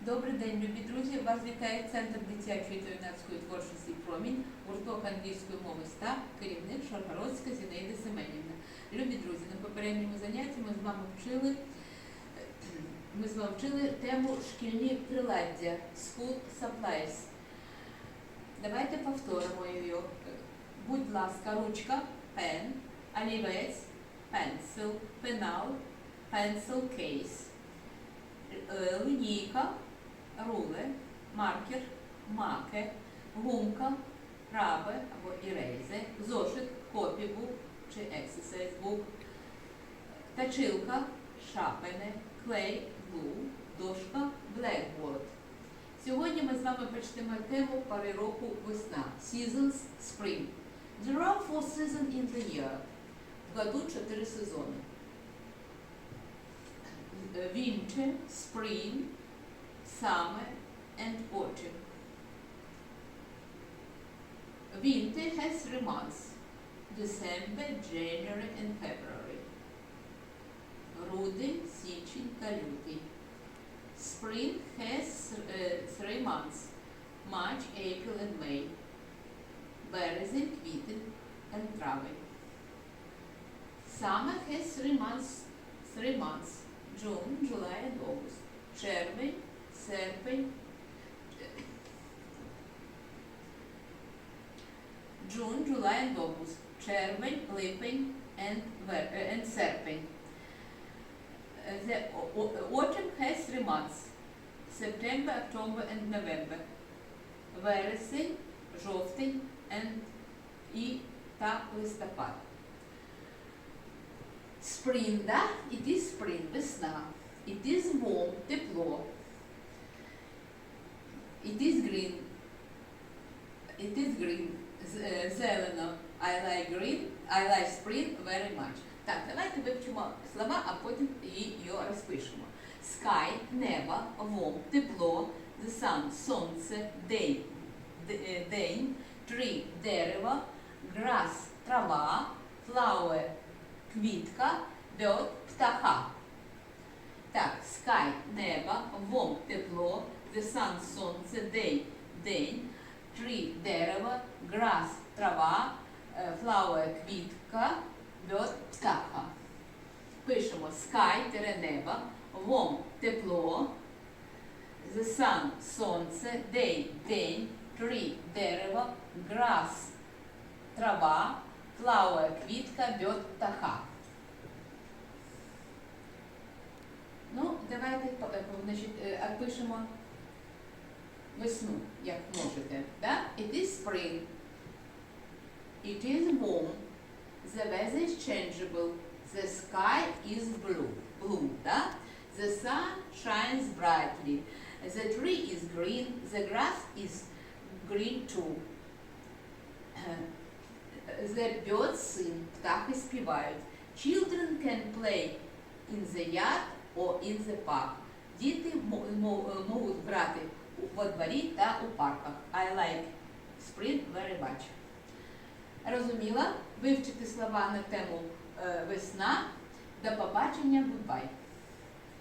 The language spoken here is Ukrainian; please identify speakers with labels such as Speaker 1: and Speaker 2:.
Speaker 1: Добрий день, любі друзі! Вас вітає Центр дитячої та юнацької творчості Промінь, гурток англійської мови ста, керівник Шаргородська Зінаїда Семенівна. Любі друзі, на попередньому занятті ми з вами вчили ми з вами вчили тему шкільні приладдя School Supplies. Давайте повторимо її. Будь ласка, ручка, пен, олівець, pencil, пенал, pencil case, Е, лінійка, руле, маркер, маке, гумка, рабе або ірейзе, зошит, копібук чи book, тачилка, шапене, клей, глу, дошка, blackboard. Сьогодні ми з вами почнемо тему пари року весна. Seasons Spring. There are four seasons in the year. В году чотири сезони. Winter, Spring, Summer and Autumn. Winter has three months. December, January and February. Грудень, січень та лютий. Spring has uh, three months. March, April and May. Березень, квітень and травень. Summer has three months. Three months. June, July and August. Червень, серпень. June, July and August. Червень, липень and, ver- uh, and серпень. Uh, The au- au- autumn has three months. September, October and November. Вересень, жовтень and і та листопад. Spring, да? It is spring, весна. It is warm, тепло. It is green. It is green. Е, Зелено. I like green. I like spring very much. Так, давайте вивчимо слова, а потім її розпишемо. Sky, небо, warm, тепло, the sun, сонце, day, е, день, tree, дерево, grass, трава, flower, квітка, bird, птаха. Так, sky, небо, warm, тепло, the sun, сонце, day, день, tree, дерево, grass, трава, е, flower, квітка, bird, птаха. Пишемо sky, тире небо, warm, тепло, the sun, сонце, day, день, tree, дерево, grass, трава, flower, квітка, bird, птаха. Ну, давайте е, значить, е, опишемо весну, як можете. Да? It is spring. It is warm. The weather is changeable. The sky is blue. Blue, да? The sun shines brightly. The tree is green. The grass is green too. Е, The birds sing. Птахи співають. Children can play in the yard or in the park. Діти мо- мо- е, можуть грати во дворі та у парках. I like spring very much. Розуміла? Вивчити слова на тему е, весна. До побачення, goodbye.